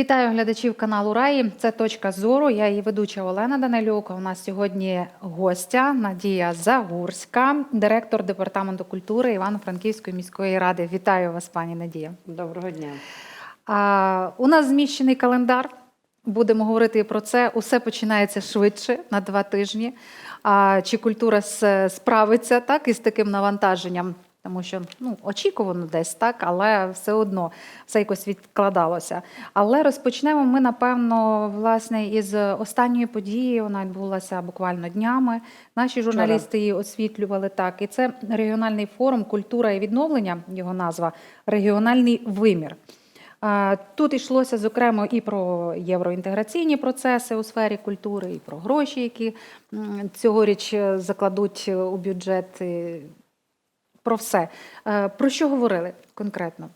Вітаю глядачів каналу Раї. Це точка зору. Я її ведуча Олена Данилюк. У нас сьогодні гостя Надія Загурська, директор департаменту культури Івано-Франківської міської ради. Вітаю вас, пані Надія. Доброго дня. А, у нас зміщений календар. Будемо говорити про це. Усе починається швидше на два тижні. А, чи культура справиться так із таким навантаженням? Тому що ну, очікувано десь так, але все одно все якось відкладалося. Але розпочнемо ми, напевно, власне, із останньої події. Вона відбулася буквально днями. Наші журналісти її освітлювали так. І це регіональний форум Культура і відновлення, його назва регіональний вимір. Тут йшлося зокрема і про євроінтеграційні процеси у сфері культури, і про гроші, які цьогоріч е, закладуть у бюджет. Про все. Е, Про що говорили конкретно?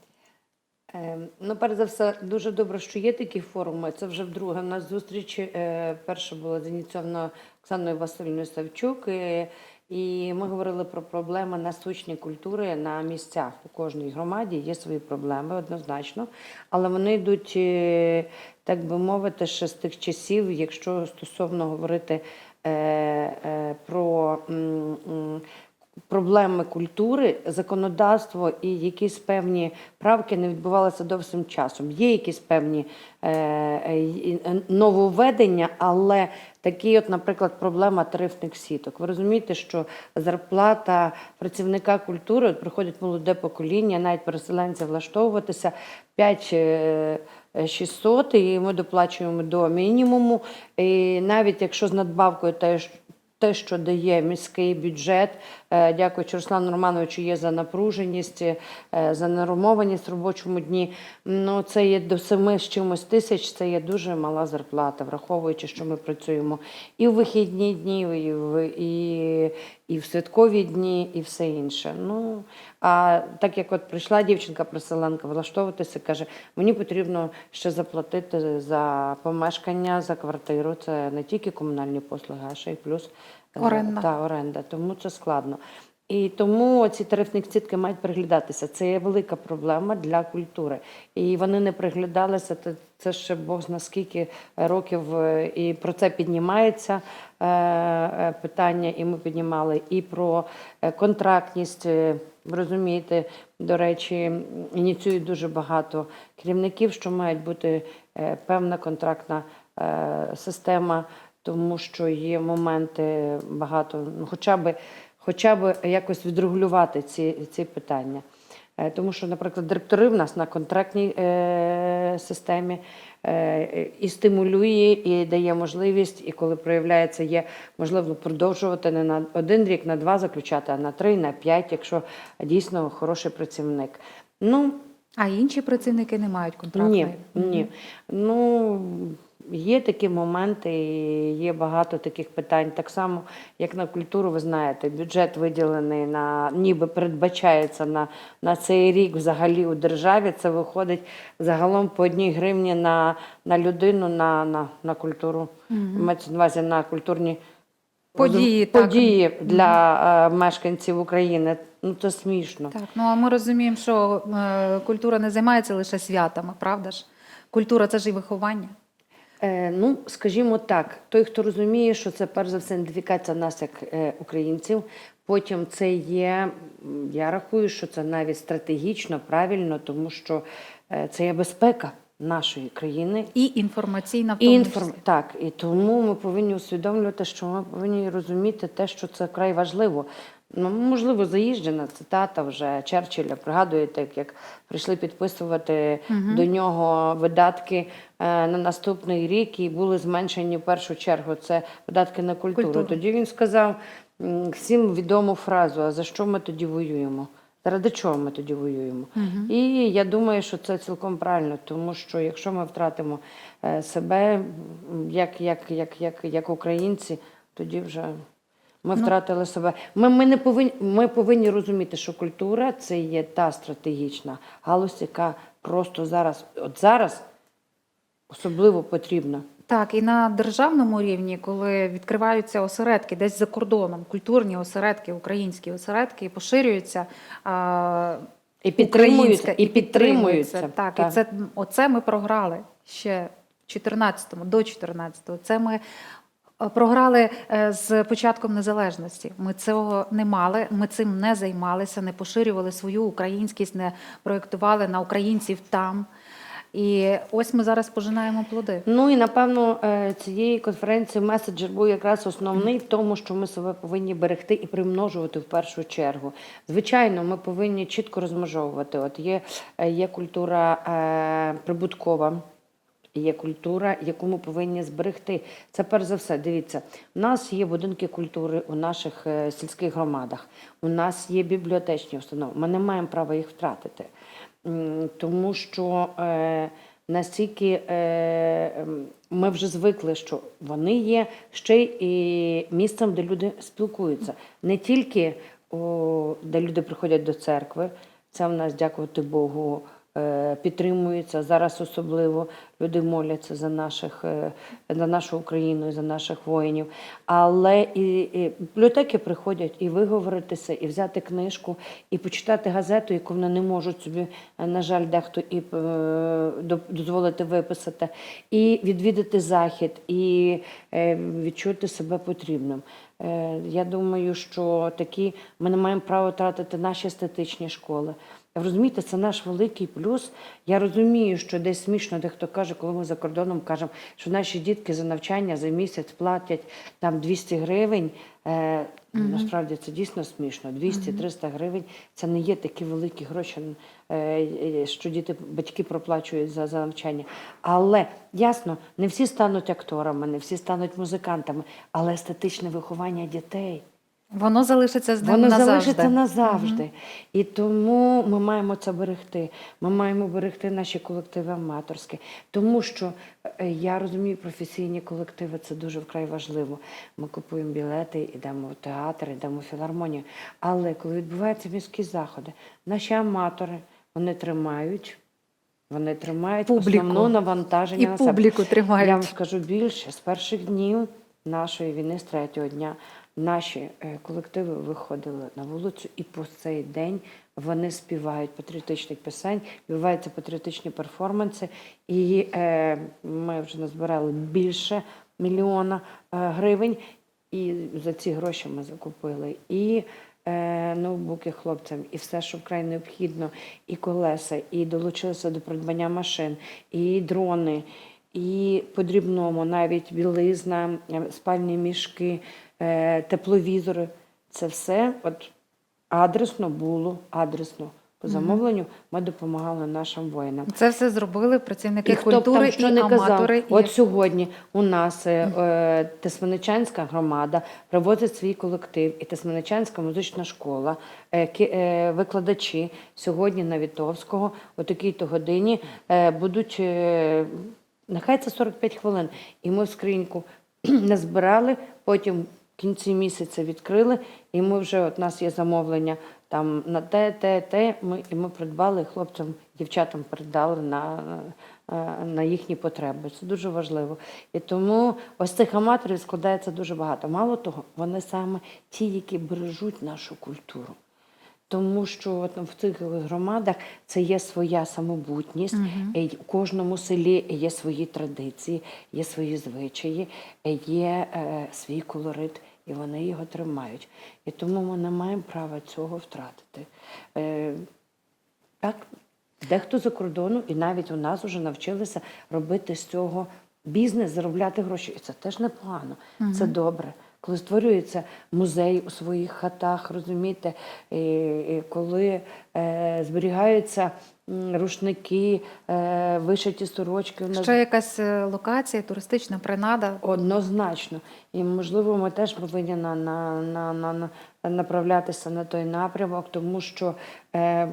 Е, Ну, перш за все, дуже добре, що є такі форуми. Це вже вдруге. У нас зустріч е, перша була зініцьована Оксаною Васильівною Савчук. І ми говорили про проблеми насущні культури на місцях. У кожній громаді є свої проблеми однозначно, але вони йдуть, так би мовити, ще з тих часів, якщо стосовно говорити про. Проблеми культури, законодавство і якісь певні правки не відбувалися довгим часом. Є якісь певні е, е, е, нововведення, але такі, от, наприклад, проблема тарифних сіток. Ви розумієте, що зарплата працівника культури от приходить молоде покоління, навіть переселенці влаштовуватися 5 е, 600, і ми доплачуємо до мінімуму. І навіть якщо з надбавкою теж те, що дає міський бюджет, дякуючи Руслану Романовичу, є за напруженість, е, за нормованість в робочому дні. Ну, це є до семи з чимось тисяч, це є дуже мала зарплата, враховуючи, що ми працюємо і в вихідні дні, і в, і, і в святкові дні, і все інше. Ну, а так як от прийшла дівчинка-переселенка влаштовуватися, каже, мені потрібно ще заплатити за помешкання, за квартиру. Це не тільки комунальні послуги, а ще й плюс е, Оренда. Та, оренда. Тому це складно. І тому ці тарифні сітки мають приглядатися. Це є велика проблема для культури. І вони не приглядалися. Це, це ще Бог зна скільки років, е, і про це піднімається е, е, питання. І ми піднімали і про контрактність. Розумієте, до речі, ініціюють дуже багато керівників, що мають бути певна контрактна система, тому що є моменти багато, ну хоча б хоча б якось відрегулювати ці, ці питання. Е, Тому що, наприклад, директори в нас на контрактній е, системі е, і стимулює, і дає можливість, і коли проявляється, є можливо продовжувати не на один рік, на два заключати, а на три, на п'ять, якщо дійсно хороший працівник. Ну, А інші працівники не мають контрактної? ні, ні. Ну, є такі моменти, і є багато таких питань. Так само, як на культуру, ви знаєте, бюджет виділений на ніби передбачається на, на цей рік взагалі у державі. Це виходить загалом по одній гривні на, на людину на, на, на культуру. Мається на увазі на культурні Події, так. для е, мешканців України. Ну це смішно. Так, ну а ми розуміємо, що е, культура не займається лише святами, правда ж? Культура це ж і виховання. Е, ну, скажімо так, той, хто розуміє, що це перш за все ідентифікація нас як е, українців. Потім це є, я рахую, що це навіть стратегічно правильно, тому що е, це є безпека нашої країни. І інформаційна в тому інформ... числі. Так, і тому ми повинні усвідомлювати, що ми повинні розуміти те, що це край важливо. Ну, можливо, заїжджена цитата вже Черчилля. Пригадуєте, як- прийшли підписувати до нього видатки е, на наступний рік і були зменшені в першу чергу це видатки на культуру. Культуру. Тоді він сказав всім відому фразу: а за що ми тоді воюємо? Заради чого ми тоді воюємо? І я думаю, що це цілком правильно, тому що якщо ми втратимо е, себе як, як, як, як, як українці, тоді вже ми втратили себе. Ми, ми, не повинні, ми повинні розуміти, що культура це є та стратегічна галузь, яка просто зараз, от зараз особливо потрібна. Так, і на державному рівні, коли відкриваються осередки десь за кордоном, культурні осередки, українські осередки, поширюються. А, І підтримуються, і підтримуються. Так, Так. і це оце ми програли ще в 14-му, до 14-го. Це ми програли е, з початком незалежності. Ми цього не мали, ми цим не займалися, не поширювали свою українськість, не проєктували на українців там. І ось ми зараз пожинаємо плоди. Ну і напевно е, цієї конференції меседжер був якраз основний в тому, що ми себе повинні берегти і примножувати в першу чергу. Звичайно, ми повинні чітко розмежовувати. От є, е, є культура е, прибуткова. Є культура, яку ми повинні зберегти. Це перш за все. Дивіться, у нас є будинки культури у наших е, сільських громадах. У нас є бібліотечні установи. Ми не маємо права їх втратити, тому що е, настільки е, ми вже звикли, що вони є ще й місцем, де люди спілкуються, не тільки о, де люди приходять до церкви. Це в нас, дякувати Богу, е, підтримується. Зараз особливо люди моляться за наших е, за нашу Україну за наших воїнів. Але і, і бібліотеки приходять і виговоритися, і взяти книжку, і почитати газету, яку вони не можуть собі, е, на жаль, дехто і дозволити виписати, і відвідати захід, і відчути себе потрібним. Я думаю, що такі ми не маємо права тратити наші естетичні школи. Розумієте, це наш великий плюс. Я розумію, що десь смішно дехто каже, коли ми за кордоном кажемо, що наші дітки за навчання за місяць платять там 200 гривень. Е, Насправді це дійсно смішно. 200-300 гривень це не є такі великі гроші, е, е, що діти, батьки проплачують за, за навчання. Але ясно, не всі стануть акторами, не всі стануть музикантами, але естетичне виховання дітей. Воно залишиться з ним Воно назавжди. залишиться назавжди. І тому ми маємо це берегти. Ми маємо берегти наші колективи аматорські. Тому що е, я розумію, професійні колективи це дуже вкрай важливо. Ми купуємо білети, йдемо в театр, йдемо в філармонію. Але коли відбуваються міські заходи, наші аматори вони тримають. Вони тримають Публіку. основну навантаження І на себе. публіку тримають. Я вам скажу більше, з перших днів нашої війни, з третього дня, наші е, колективи виходили на вулицю, і по цей день вони співають патріотичних пісень, відбуваються патріотичні перформанси. І е, ми вже назбирали більше мільйона е, гривень. І за ці гроші ми закупили і е, ноутбуки хлопцям, і все, що вкрай необхідно, і колеса, і долучилися до придбання машин, і дрони, і по-дрібному навіть білизна, е, спальні мішки, е, тепловізори. Це все от адресно було, адресно. По замовленню ми допомагали нашим воїнам. Це все зробили працівники І хто б культури там що і не казав, і- от сьогодні у нас е, е, Тисменичанська громада привозить свій колектив, і Тисменичанська музична школа, е, е, викладачі сьогодні на Вітовського о такій-то годині е, будуть. е, Нехай це 45 хвилин. І ми в скриньку назбирали, потім в кінці місяця відкрили, і ми вже от у нас є замовлення там на те, те, те. Ми і ми придбали хлопцям, дівчатам передали на, е, на їхні потреби. Це дуже важливо. І тому ось цих аматорів складається дуже багато. Мало того, вони саме ті, які бережуть нашу культуру. Тому що от в цих громадах це є своя самобутність. і В кожному селі є свої традиції, є свої звичаї, є е, свій колорит, і вони його тримають. І тому ми не маємо права цього втратити. Е, так, дехто за кордону, і навіть у нас вже навчилися робити з цього бізнес, заробляти гроші. І це теж непогано, це добре. Коли створюється музей у своїх хатах, розумієте, коли е, зберігаються рушники, е, вишиті сорочки. Ще якась е, локація, туристична принада. Однозначно. І можливо, ми теж повинні на, на, на, на, на, направлятися на той напрямок, тому що е,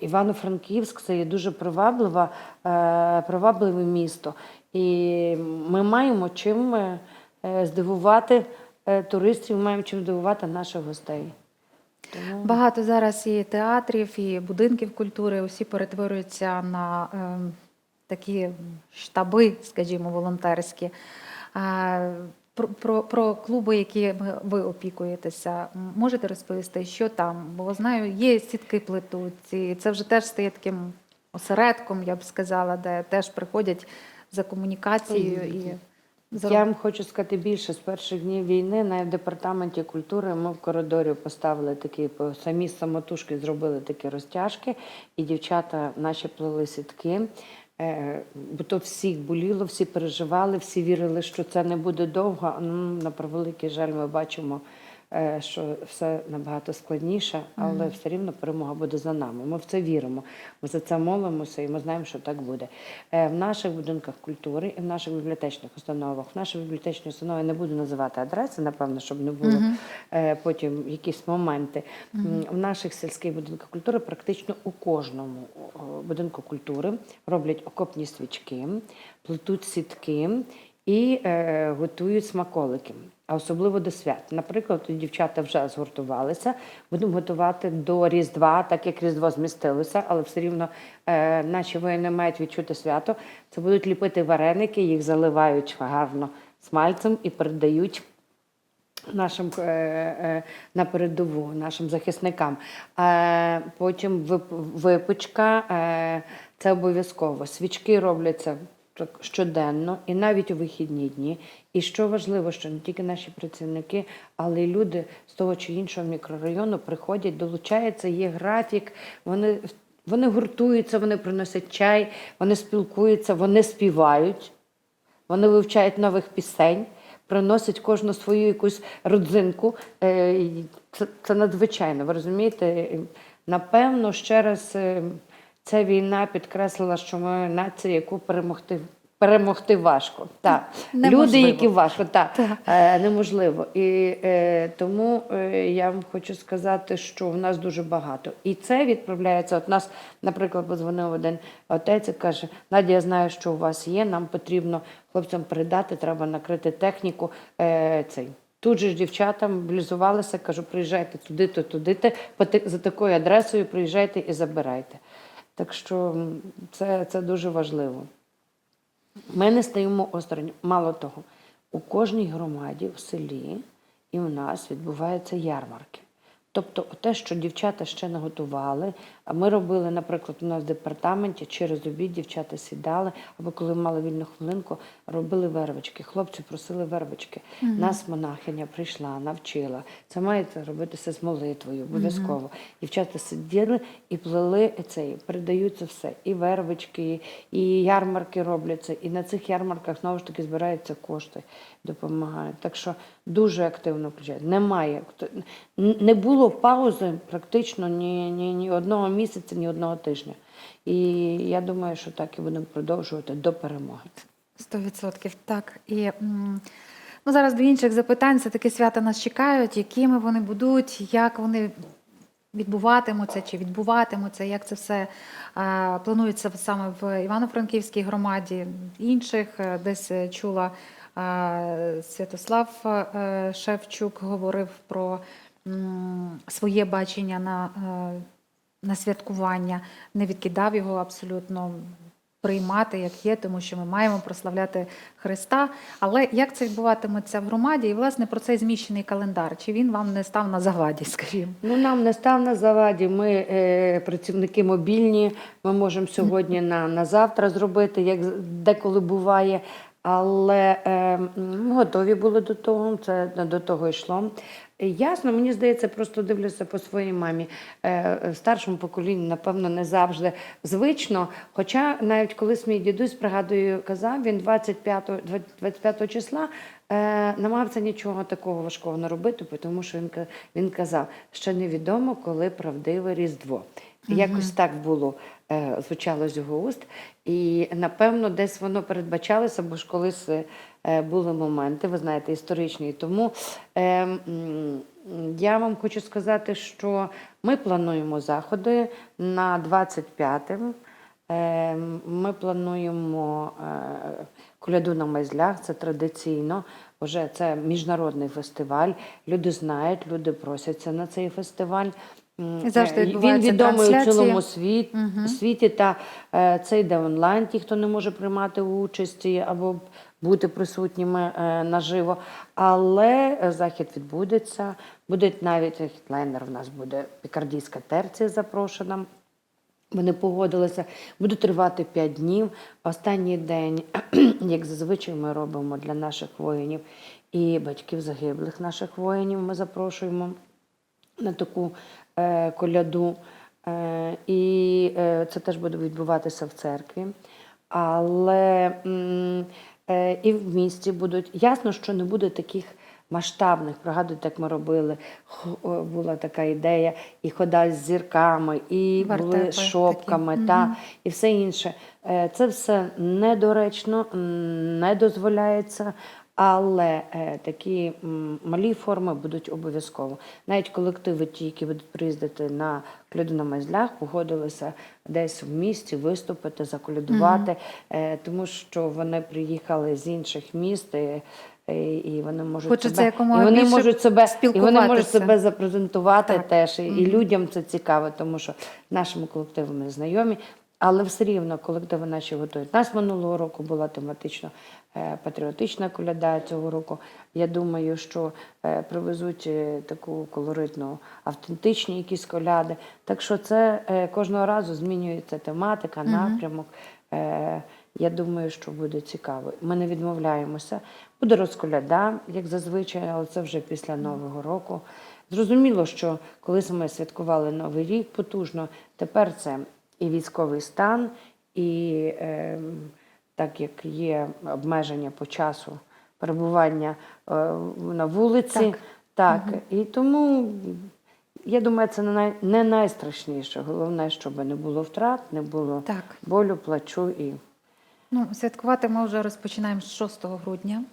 Івано-Франківськ це є дуже приваблива, е, привабливе місто. І ми маємо чим здивувати туристів, маємо чим здивувати наших гостей. Тому... Багато зараз і театрів, і будинків культури усі перетворюються на ем, такі штаби, скажімо, волонтерські. Е, Про, про, про клуби, якими ви опікуєтеся, можете розповісти, що там? Бо знаю, є сітки плетуть, і це вже теж стає таким осередком, я б сказала, де теж приходять за комунікацією і Я вам хочу сказати більше. З перших днів війни на департаменті культури ми в коридорі поставили такі самі самотужки зробили такі розтяжки, і дівчата наші плели сітки. Е, Бо то всіх боліло, всі переживали, всі вірили, що це не буде довго. Ну, на превеликий жаль, ми бачимо, що все набагато складніше, але все рівно перемога буде за нами. Ми в це віримо. Ми за це молимося, і ми знаємо, що так буде. Е, В наших будинках культури і в наших бібліотечних установах, в нашій бібліотечній установі не буду називати адреси, напевно, щоб не було е, потім якісь моменти. В наших сільських будинках культури практично у кожному будинку культури роблять окопні свічки, плетуть сітки і е, готують смаколики, а особливо до свят. Наприклад, тут дівчата вже згуртувалися, будемо готувати до Різдва, так як Різдво змістилося, але все рівно е, наші воїни мають відчути свято. Це будуть ліпити вареники, їх заливають гарно смальцем і передають нашим е, е, на передову, нашим захисникам. Е, потім вип- випічка це обов'язково. Свічки робляться щоденно і навіть у вихідні дні. І що важливо, що не тільки наші працівники, але й люди з того чи іншого мікрорайону приходять, долучаються, є графік, вони, вони гуртуються, вони приносять чай, вони спілкуються, вони співають. Вони вивчають нових пісень, приносять кожну свою якусь родзинку. Е, Це, це надзвичайно, ви розумієте? Напевно, ще раз е, ця війна підкреслила, що ми нація, яку перемогти. Перемогти важко. Так. Люди, які важко, так, Так. Е, неможливо. І е, тому е, я вам хочу сказати, що в нас дуже багато. І це відправляється. От нас, наприклад, подзвонив один отець і каже: Надя, я знаю, що у вас є. Нам потрібно хлопцям передати, треба накрити техніку. Е, цей. Тут же ж дівчата мобілізувалися, кажу, приїжджайте туди-то, по за такою адресою приїжджайте і забирайте. Так що це, це дуже важливо. Ми не стаємо осторонь. Мало того, у кожній громаді в селі і в нас відбуваються ярмарки. Тобто те, що дівчата ще не готували, ми робили, наприклад, у нас в департаменті через обід дівчата сідали, або коли мали вільну хвилинку, робили вервички. Хлопці просили вервички. Нас монахиня прийшла, навчила. Це має робитися з молитвою, обов'язково. Дівчата сиділи і плели цей, передаються все. І вервички, і ярмарки робляться. І на цих ярмарках знову ж таки збираються кошти, допомагають. Так що дуже активно включають. Немає. Не було паузи практично ні, ні, ні одного місяця, ні одного тижня. І я думаю, що так і будемо продовжувати до перемоги. Сто відсотків, так. І ну, зараз до інших запитань. Це такі свята нас чекають, якими вони будуть, як вони відбуватимуться чи відбуватимуться, як це все е, планується саме в Івано-Франківській громаді, інших е, десь е, чула. е, Святослав е, Шевчук говорив про м, своє бачення на, е, на святкування, не відкидав його абсолютно приймати як є, тому що ми маємо прославляти Христа. Але як це відбуватиметься в громаді? І власне про цей зміщений календар? Чи він вам не став на заваді, скажімо? Ну, нам не став на заваді. Ми е, працівники мобільні. Ми можемо сьогодні на, на завтра зробити, як деколи буває. Але е, ми готові були до того, це до того йшло. Ясно, мені здається, просто дивлюся по своїй мамі. Е, старшому поколінні, напевно, не завжди звично. Хоча навіть колись мій дідусь, пригадую, казав, він 25, 25 числа е, намагався нічого такого важкого не робити, тому що він, він казав, що невідомо, коли правдиве Різдво. Якось так було, звучало з його уст. І напевно, десь воно передбачалося, бо ж колись е, були моменти, ви знаєте, історичні. Тому е, я вам хочу сказати, що ми плануємо заходи на 25 Е, Ми плануємо е, коляду на майзлях, це традиційно. Вже це міжнародний фестиваль. Люди знають, люди просяться на цей фестиваль. Завжди е, він відомий у цілому світ, світі, та е, це йде онлайн, ті, хто не може приймати участі або бути присутніми е, наживо. Але захід відбудеться. Буде навіть хітлайнер. У нас буде пікардійська терція запрошена. Вони погодилися, буде тривати 5 днів. Останній день, як зазвичай, ми робимо для наших воїнів і батьків загиблих наших воїнів. Ми запрошуємо на таку коляду. Е, і е, це теж буде відбуватися в церкві. Але е, і в місті будуть. Ясно, що не буде таких масштабних. Пригадуєте, як ми робили, була така ідея, і хода з зірками, і Вертепи були такі. шопками, та, і все інше. Е, Це все недоречно, не дозволяється. Але е, такі м, малі форми будуть обов'язково. Навіть колективи, ті, які будуть приїздити на коляду на майзлях, погодилися десь в місті виступити, заколядувати, е, тому що вони приїхали з інших міст. І, і- і вони можуть Хочеться себе, і вони можуть себе і вони можуть себе запрезентувати Так. теж. І, і людям це цікаво, тому що нашими колективами знайомі. Але все рівно колективи наші готують. У нас минулого року була тематично е, патріотична коляда цього року. Я думаю, що е, привезуть е, таку колоритну, автентичні якісь коляди. Так що це кожного разу змінюється тематика, напрямок. Я думаю, що буде цікаво. Ми не відмовляємося. Буде розколяда, як зазвичай, але це вже після Нового року. Зрозуміло, що колись ми святкували Новий рік потужно, тепер це і військовий стан, і е, так як є обмеження по часу перебування е, на вулиці. Так. Так, і тому я думаю, це не, най, не найстрашніше. Головне, щоб не було втрат, не було Так. болю, плачу і Ну, святкувати ми вже розпочинаємо з 6 грудня.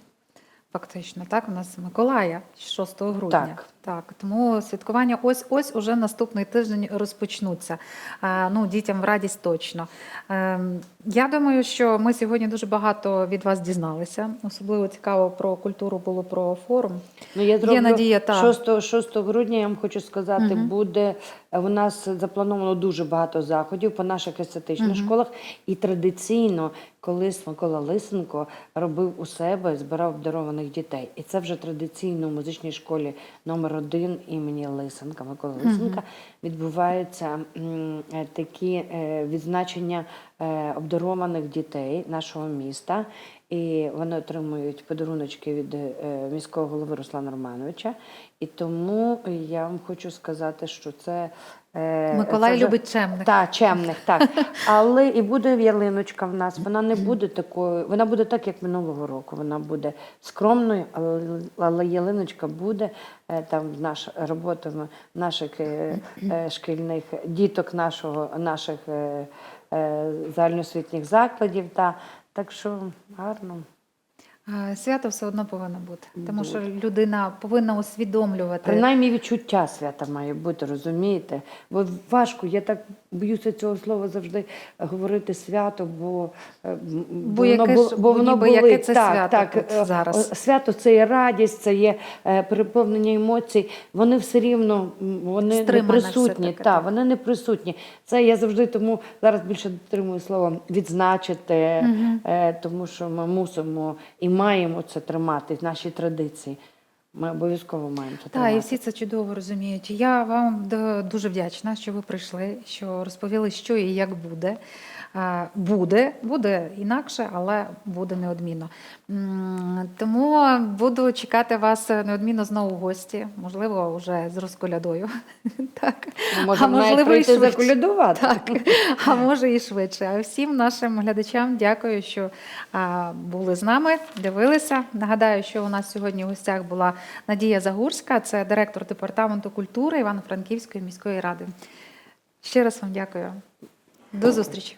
Фактично, так, у нас Миколая з 6 грудня. Так. Так. Тому святкування ось ось уже наступний тиждень розпочнуться. А, ну, дітям в радість точно. Ем, я думаю, що ми сьогодні дуже багато від вас дізналися. Особливо цікаво про культуру було про форум. Ну, я зроблю надія, та. 6, 6 грудня, я вам хочу сказати, буде е, у нас заплановано дуже багато заходів по наших естетичних школах. І традиційно, колись Микола Лисенко робив у себе, збирав обдарованих дітей. І це вже традиційно в музичній школі номер один імені Лисенка, Миколи Лисенка, відбуваються м, е, такі е, відзначення е, обдарованих дітей нашого міста. І вони отримують подаруночки від е, міського голови Руслана Романовича. І тому я вам хочу сказати, що це. е, Миколай це вже- любить чемних. Так, чемних, так. Але і буде ялиночка в нас. Вона не буде такою, вона буде так, як минулого року. Вона буде скромною, але, ялиночка буде. Е, Там в наших е, е, шкільних діток нашого, наших загальноосвітніх закладів. Та, так що гарно. Свято все одно повинно бути, тому що людина повинна усвідомлювати. Принаймні відчуття свята має бути, розумієте? Бо важко, я так боюся цього слова завжди говорити свято, бо, е, Бо яке бу- ж- бо ніби болить. яке це так, свято так, тут е, зараз? Свято це є радість, це є е, переповнення емоцій. Вони все рівно вони не присутні. все-таки, Та, так. вони не присутні. Це я завжди тому зараз більше дотримую слово відзначити, е, тому що ми мусимо і маємо це тримати наші традиції. Ми обов'язково маємо це Так, і всі це чудово розуміють. Я вам дуже вдячна, що ви прийшли, що розповіли, що і як буде. А, Буде, буде інакше, але буде неодмінно. Тому буду чекати вас неодмінно знову в гості, можливо, вже з розколядою. Так. Ми можемо навіть прийти швидше. Так, а може і швидше. А всім нашим глядачам дякую, що були з нами, дивилися. Нагадаю, що у нас сьогодні в гостях була Надія Загурська, це директор департаменту культури Івано-Франківської міської ради. Ще раз вам дякую. До зустрічі.